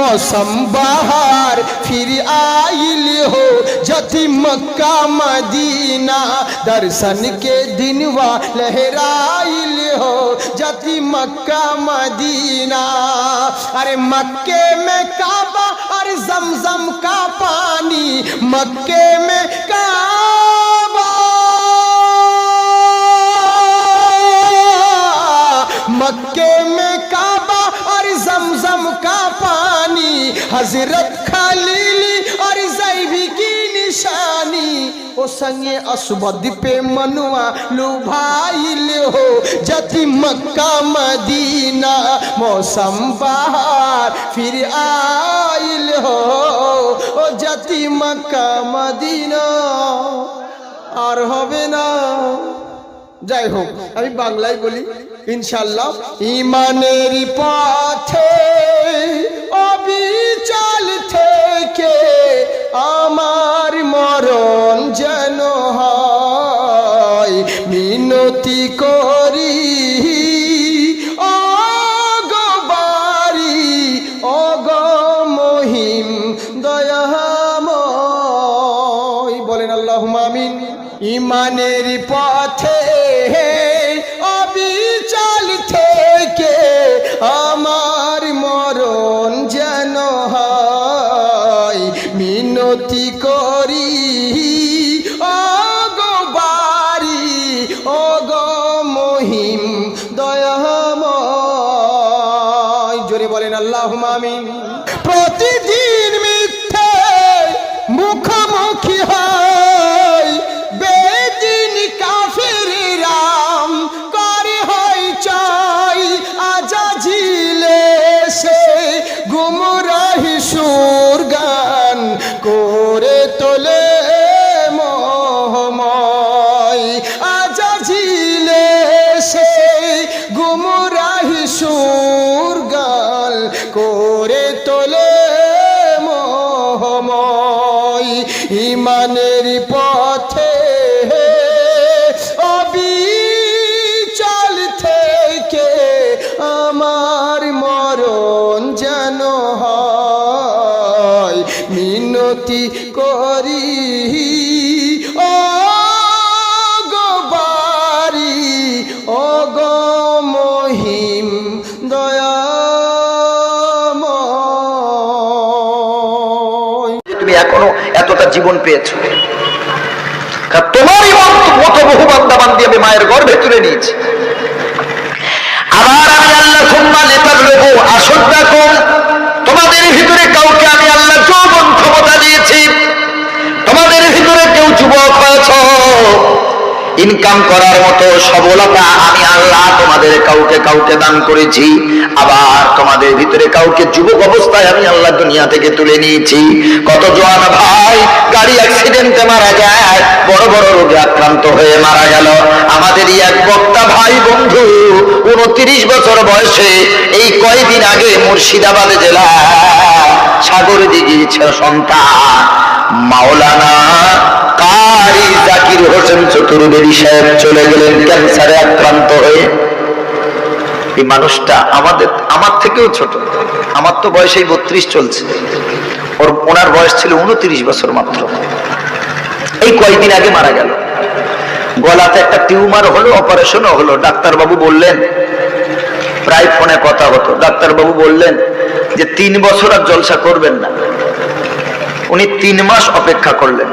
मौसम बाहर, फिर आइल हो जति मक्का मदीना। दर्शन के दिनवा लहराइल हो जति मक्का मदीना। अरे मक्के में काबा और जमजम का पानी, मक्के হজরত খালিলি আর জাইবি কি নিশানি? ও সঙ্গে অসবদ পে মনুয়া লুভাইল হো। যতি মক্কা মদিনা, মৌসম বাহার ফির আইল হো। ও যতি মক্কা মদিনা, আর হবে না। যাই হোক, আমি বাংলায় বলি ইনশাল্লাহ ইমানের পথে অবিচল থেকে আমার মরণ যেন হয়। মিনতি করি অগবারি অগ মহিম, দয়াময়। বলেন আল্লাহ আমিন। ইমানের পথে অবিচল থেকে আমার মিনতি করি। অগবারি অগ মহিম দয়াময়। জোরে বলেন আল্লাহ মামিন প্রতিদিন মিনতি করি। ও গবারি ও গো মহিম, দয়াময়। যে তুমি এখনও এতটা জীবন পেয়েছ। তোমারই মত- বহু বান্দা বান্দি আমি মায়ের গর্ভে তুলে নিয়েছি। আবার আমি আল্লাহ সুম্মা লিতাবলুগু আশুদ্দাকুম তোমাদের ভিতরে কাউকে আমি আল্লাহ যৌবন ক্ষমতা দিয়েছি তোমাদের ভিতরে কেউ যুবক হয়েছ ইনকাম করার মতো সবলতা আমি আল্লাহ তোমাদের কাউকে কাউকে দান করেছি, আবার তোমাদের ভিতরে কাউকে যুবক অবস্থায় আমি আল্লাহ দুনিয়া থেকে তুলে নিয়েছি। কত জোয়ান ভাই, গাড়ি অ্যাক্সিডেন্টে মারা যায়, বড় বড় রোগে আক্রান্ত হয়ে মারা গেল। আমাদেরই এক বক্তা ভাই বন্ধু, উনত্রিশ বছর বয়সে এই কয়দিন আগে মুর্শিদাবাদ জেলা দিঘি সন্তান। মাওলানা কারি জাকির হোসেন চতুর্বেদী সাহেব চলে গেলেন ক্যান্সারে আক্রান্ত হয়ে। এই মানুষটা আমাদের, আমার থেকেও ছোট। আমার তো বয়সেই বত্রিশ চলছে। ওর, ওনার বয়স ছিল উনত্রিশ বছর মাত্র। এই কয়েকদিন আগে মারা গেল। গলাতে একটা টিউমার হলো, অপারেশনও হলো। ডাক্তারবাবু বললেন, প্রায় ফোনে কথা হতো। ডাক্তারবাবু বললেন যে, তিন বছর আর জলসা করবেন না। উনি তিন মাস অপেক্ষা করলেন।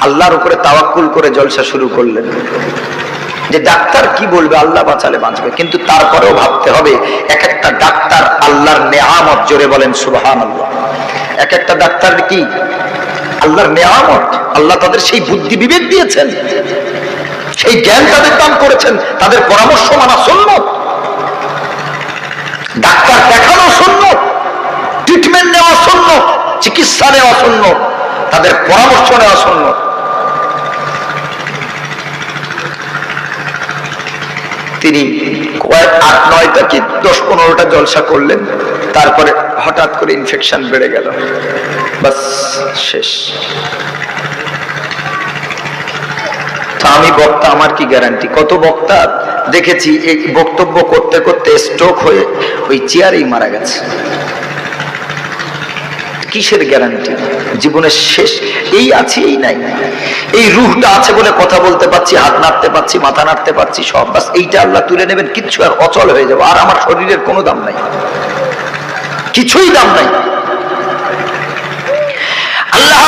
আল্লাহর উপরে তাওয়াক্কুল করে জলসা শুরু করলেন। যে ডাক্তার কি বলবে, আল্লাহ বাঁচালে বাঁচবে। কিন্তু তারপরেও ভাবতে হবে, এক একটা ডাক্তার আল্লাহর নেয়ামত জোরে বলেন সুবহান আল্লাহ এক একটা ডাক্তার কি? আল্লাহর নেয়ামত। আল্লাহ তাদের সেই বুদ্ধি বিবেক দিয়েছেন। সেই জ্ঞান তাদের দান করেছেন। তাদের পরামর্শ মানা শূন্য ডাক্তার দেখানো শূন্য ট্রিটমেন্ট নেওয়া শূন্য চিকিৎসা নেওয়া শূন্য, তাদের পরামর্শ নেওয়া শূন্য। তিনি কয়েক আট নয়টা কি দশ পনেরোটা জলসা করলেন, তারপরে হঠাৎ করে ইনফেকশন বেড়ে গেল। বাস, শেষ। আমি বক্তা, আমার কি গ্যারান্টি কত বক্তা দেখেছি, এই বক্তব্য করতে করতে স্ট্রোক হয়ে ওই চেয়ারেই মারা গেছে। কিসের গ্যারান্টি জীবনের শেষ, এই আছে, এই নাই। এই রুহটা আছে বলে কথা বলতে পারছি, হাত নাড়তে পারছি, মাথা নাড়তে পারছি, সব, বাস এইটা আল্লাহ তুলে নেবেন, কিচ্ছু আর অচল হয়ে যাবে। আর আমার শরীরের কোনো দাম নাই। কিছুই দাম নাই। আল্লাহ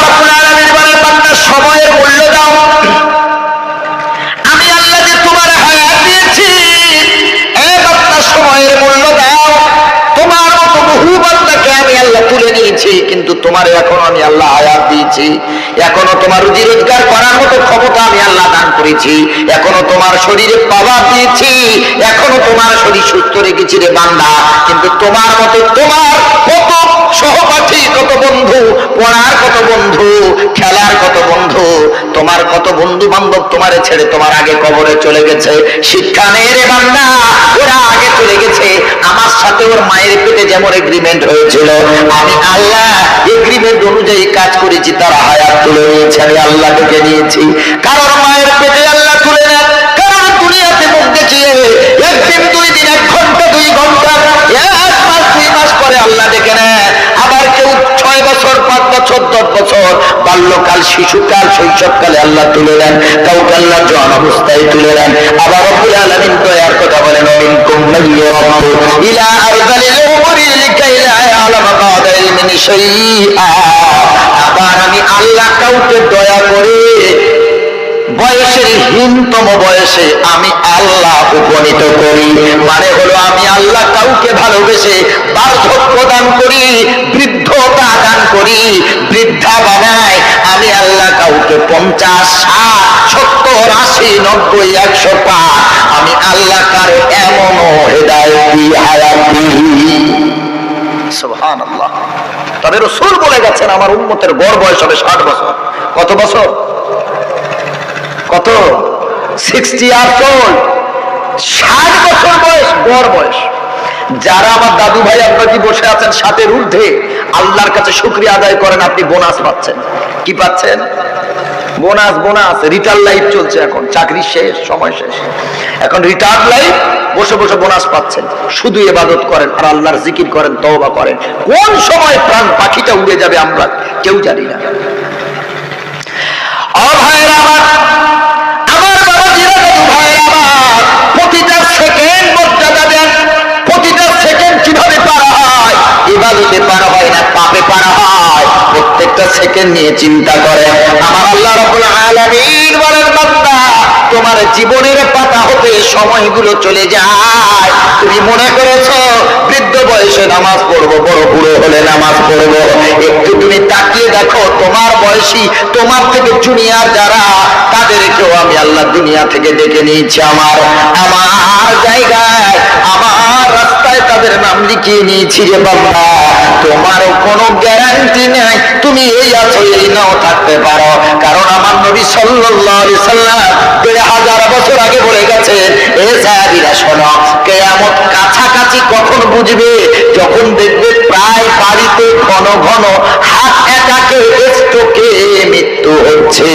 সময়ের মূল্য দাও। তোমার এখনও আমি আল্লাহ হায়াত দিয়েছি। এখনও তোমার রুজি রোজগার করার মতো ক্ষমতা আমি আল্লাহ দান করেছি। এখনও তোমার শরীরে পাওয়ার দিয়েছি। এখনও তোমার শরীর সুস্থ রেখেছি রে বান্দা। কিন্তু তোমার মতো তোমার কত সহপাঠী কত বন্ধু, পড়ার কত বন্ধু, খেলার কত বন্ধু, তোমার কত বন্ধু বান্ধব তোমারে ছেড়ে তোমার আগে কবরে চলে গেছে। শিক্ষা নেই রে বান্দা, ওরা আগে চলে গেছে। আমার সাথে ওর মায়ের পেটে যেমন এগ্রিমেন্ট হয়েছিল, আমি আল্লাহ এগ্রিমেন্ট অনুযায়ী কাজ করেছি, তারা হায়াত তুলে নিয়েছে, আমি আল্লাহ থেকে নিয়েছি। কারোর মায়ের পেটে আল্লাহ তুলে নেন কারণ দুনিয়াতে মুখ দেখিয়ে, একদিন দুই দিন, এক ঘণ্টা, দুই ঘণ্টা, এক মাস, দুই মাস পরে আল্লাহ ডেকে আবার কেউ ছয় বছর, পাঁচ বছর, দশ বছর, বাল্যকাল, শিশুকাল, শৈশবকালে আল্লাহ তুলে নেন, কাউকে আল্লাহ জন অবস্থায় তুলে নেন। আবার রব্বুল আলামিন দয়ার কথা বলেন মিনকুম মান ইয়ারাহু ইলা আবার আমি আল্লাহ কাউকে দয়া করে বয়সের হীনতম বয়সে আমি আল্লাহ উপনীত করি। মানে হলো আমি আল্লাহ কাউকে ভালোবেসে বার্ধক্য দান করি, বৃদ্ধতা দান করি, বৃদ্ধা বানায় আমি আল্লাহ কাউকে পঞ্চাশ, ষাট, সত্তর, আশি, নব্বই, একশো পাঁচ। আমি আল্লাহ কারে এমনও হেদায়ত হায়াত সুবহানাল্লাহ। তবে রসুল বলে গেছেন, আমার উন্মতের গড় বয়স হবে ষাট বছর। কত বছর? কত? সিক্সটি ষাট বছর বয়স, গড় বয়স। যারা আমার দাদু ভাই আপনাকে বসে আছেন সাথের ঊর্ধ্বে, আল্লাহর কাছে শুক্রিয়া আদায় করেন, আপনি বোনাস পাচ্ছেন। কি পাচ্ছেন? বোনাস বোনাস রিটার্ন লাইফ চলছে এখন। চাকরি শেষ, সময় শেষ। এখন রিটার্ন লাইফ, বসে বসে বোনাস পাচ্ছেন। শুধু এবাদত করেন আর আল্লাহর জিকির করেন, তওবা করেন। কোন সময় প্রাণ পাখিটা উড়ে যাবে আমরা কেউ জানি না। পারা হয়? না, পাপে পারা হয়। প্রত্যেকটা সেকেন্ড নিয়ে চিন্তা করে আমার আল্লাহ রাব্বুল আলামিন বলেন বান্দা তোমার জীবনের পাতা হতে সময়গুলো চলে যায়। তুমি মনে করেছ, বৃদ্ধ বয়সে নামাজ পড়ব, বড় বুড়ো হলে নামাজ পড়ব। একটু তুমি তাকিয়ে দেখো, তোমার বয়সী, তোমার থেকে জুনিয়র যারা, তাদেরকেও আমি আল্লাহ দুনিয়া থেকে ডেকে নিয়েছি আমার। আমার জায়গায়, আমার রাস্তায় তাদের নাম লিখিয়ে নিয়েছি রে বাবা তোমার কোনো গ্যারান্টি নাই, তুমি এই আছো এই নাও থাকতে পারো। কারণ আমার নবী আলাইহি সাল্লাম সাহাবীরা শোনো, কেয়ামত কাছাকাছি কখন বুঝবে? যখন দেখবে প্রায় বাড়িতে ঘন ঘন অ্যাটাকে স্ট্রোকে মৃত্যু হচ্ছে।